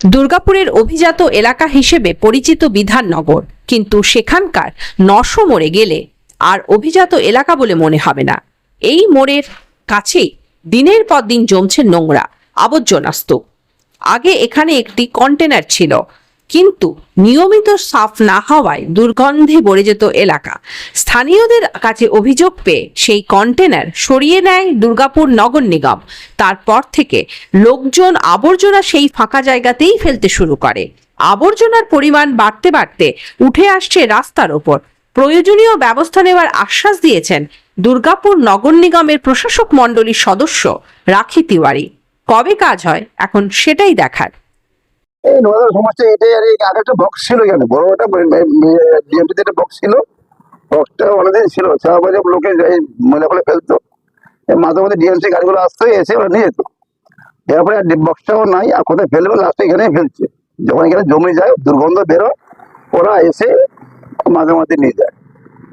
দুর্গাপুরের অভিজাত এলাকা হিসেবে পরিচিত বিধাননগর। কিন্তু সেখানকার নশো মোড়ে গেলে আর অভিজাত এলাকা বলে মনে হবে না। এই মোড়ের কাছেই দিনের পর দিন জমছে নোংরা, আবর্জনাস্তূপ। আগে এখানে একটি কন্টেনার ছিল কিন্তু নিয়মিত সাফ না হওয়ায় দুর্গন্ধে ভরে যেত এলাকা। স্থানীয়দের কাছে অভিযোগ পেয়ে সেই কন্টেনার সরিয়ে নেয় দুর্গাপুর নগর নিগম। তারপর থেকে লোকজন আবর্জনা সেই ফাঁকা জায়গাতেই ফেলতে শুরু করে। আবর্জনার পরিমাণ বাড়তে বাড়তে উঠে আসছে রাস্তার ওপর। প্রয়োজনীয় ব্যবস্থা নেওয়ার আশ্বাস দিয়েছেন দুর্গাপুর নগর নিগমের প্রশাসক মণ্ডলীর সদস্য রাখি তিওয়ারি। কবে কাজ হয়? এখন সেটাই দেখার। এই নোংরা সমস্যা এটাই আর আগে একটা বক্স ছিল এখানে। বড় একটা বিএমপিতে একটা বক্স ছিল। বক্সটা অনেকদিন ছিল। সারা লোকে এই ময়লা ফলে ফেলতো। মাঝে মধ্যে ডিএমসি গাড়িগুলো আসতো, এসে ওরা নিয়ে যেত। এরপরে বক্সটাও নাই। আর কোথায় ফেলবে লাস্টে এখানেই ফেলছে। যখন এখানে জমে যায়, দুর্গন্ধ বেরো ওরা এসে মাঝে মাঝে নিয়ে যায়।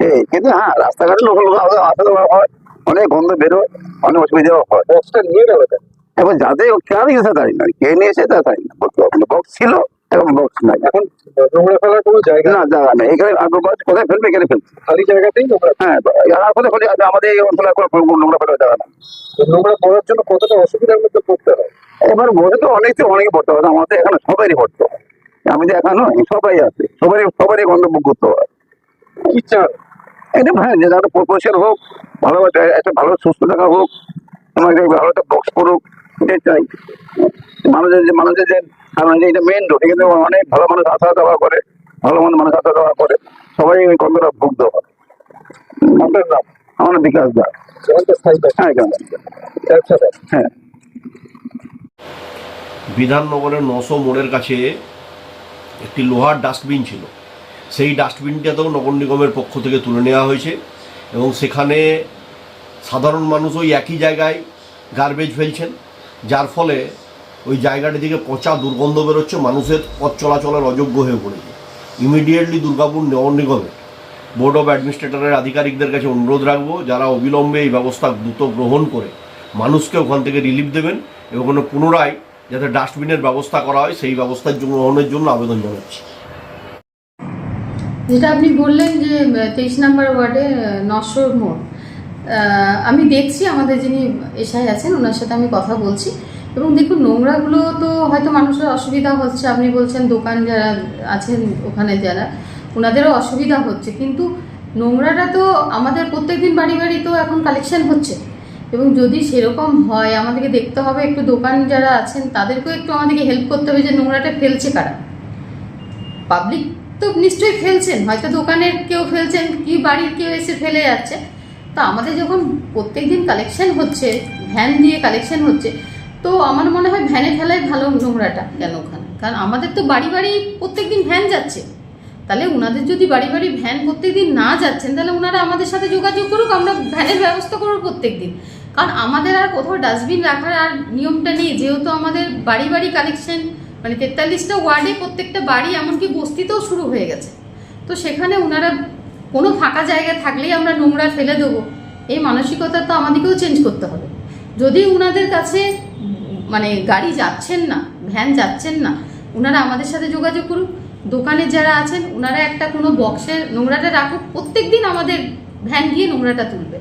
এই, কিন্তু হ্যাঁ রাস্তাঘাটে লোক লোক আসা হয়। অনেক গন্ধ বেরো অনেক অসুবিধাও হয়। বক্সটা নিয়ে গেল এবার যাদের কেন গেছে তাই না কে নিয়েছে তা তাই না বক্স ছিল এখন বক্স নাই। এখন নোংরা ফেলার কোনো জায়গা না জায়গা নেই। এখানে আগ্রহ কোথায় ফেলবে? এখানে খালি জায়গাতেই নোংরা। হ্যাঁ আর কোথায় ফেলে আমাদের এই অঞ্চলে কোনো নোংরা ফেলার জায়গা না নোংরা পড়ার জন্য কতটা অসুবিধার মধ্যে পড়তে হয়? এবার তো অনেক অনেকে পড়তে হবে আমাদের এখানে সবারই পড়তে হয়। আমি তো একা নয় সবাই আছে। সবারই সবারই গন্ধ বুক করতে হয়। কি চান? এটা হ্যাঁ যে যাতে পরিষ্কার হোক ভালো একটা- ভালো সুস্থ থাকা হোক তোমাকে ভালো একটা বক্স করুক এটাই মানুষের যে মানুষের যে এটা মেন রোড এখানে অনেক ভালো মানুষ আসা যাওয়া করে ভালো মন্দ মানুষ আসা যাওয়া করে সবাই ওই গন্ধটা ভুগত হয়। আমার বিকাশ দা হ্যাঁ হ্যাঁ। বিধাননগরের নশো মোড়ের কাছে একটি লোহার ডাস্টবিন ছিল। সেই ডাস্টবিনটাতেও নগর নিগমের পক্ষ থেকে তুলে নেওয়া হয়েছে এবং সেখানে সাধারণ মানুষ ওই একই জায়গায় গার্বেজ ফেলছেন। যার ফলে ওই জায়গাটি থেকে পচা দুর্গন্ধ বেরোচ্ছে, মানুষের পথ চলাচলের অযোগ্য হয়ে পড়েছে। ইমিডিয়েটলি দুর্গাপুর নগর নিগমের বোর্ড অফ অ্যাডমিনিস্ট্রেটরের আধিকারিকদের কাছে অনুরোধ রাখব, যারা অবিলম্বে এই ব্যবস্থা দ্রুত গ্রহণ করে, মানুষকে ওখান থেকে রিলিফ দেবেন এবং পুনরায় যাতে ডাস্টবিনের ব্যবস্থা করা হয়, সেই ব্যবস্থার জন্য গ্রহণের জন্য আবেদন জানাচ্ছি। যেটা আপনি বললেন যে তেইশ নম্বর ওয়ার্ডে নশোর মোড়। আমি দেখছি আমাদের যিনি এসআই আছেন, ওনার সাথে আমি কথা বলছি। এবং দেখুন, নোংরাগুলো তো হয়তো মানুষের অসুবিধা হচ্ছে। আপনি বলছেন দোকান যারা আছেন, ওখানে যারা, ওনাদেরও অসুবিধা হচ্ছে। কিন্তু নোংরাটা তো আমাদের প্রত্যেকদিন বাড়ি বাড়ি তো এখন কালেকশন হচ্ছে। এবং যদি সেরকম হয়, আমাদেরকে দেখতে হবে, একটু দোকান যারা আছেন, তাদেরকেও একটু আমাদেরকে হেল্প করতে হবে যে নোংরাটা ফেলছে কারা। পাবলিক তো নিশ্চয়ই ফেলছেন, হয়তো দোকানের কেউ ফেলছেন, কি বাড়ির কেউ এসে ফেলে যাচ্ছে। তো আমাদের যখন প্রত্যেক দিন কালেকশন হচ্ছে ভ্যান দিয়ে কালেকশন হচ্ছে, তো আমার মনে হয় ভ্যানে ফেলাই ভালো নোংরাটা কেন ওখানে? কারণ আমাদের তো বাড়ি বাড়ি প্রত্যেক দিন ভ্যান যাচ্ছে। তাহলে ওনাদের যদি বাড়ি বাড়ি ভ্যান প্রত্যেক দিন না যাচ্ছেন, তাহলে ওনারা আমাদের সাথে যোগাযোগ করুক, আমরা ভ্যানের ব্যবস্থা করব প্রত্যেক দিন কারণ আমাদের আর কোথাও ডাস্টবিন রাখার আর নিয়মটা নেই, যেহেতু আমাদের বাড়ি বাড়ি কালেকশন মানে তেতাল্লিশটা ওয়ার্ডে প্রত্যেকটা বাড়ি এমনকি বস্তিতেও শুরু হয়ে গেছে। তো সেখানে ওনারা কোনো ফাঁকা জায়গা থাকলেই আমরা নোংরা ফেলে দেবো। এই মানসিকতা তো আমাদেরকেও চেঞ্জ করতে হবে। যদি ওনাদের কাছে মানে গাড়ি যাচ্ছেন না ভ্যান যাচ্ছেন না ওনারা আমাদের সাথে যোগাযোগ করুক। দোকানে যারা আছেন ওনারা একটা কোনো বক্সে নোংরাটা রাখুক। প্রত্যেক দিন আমাদের ভ্যান গিয়ে নোংরাটা তুলবে।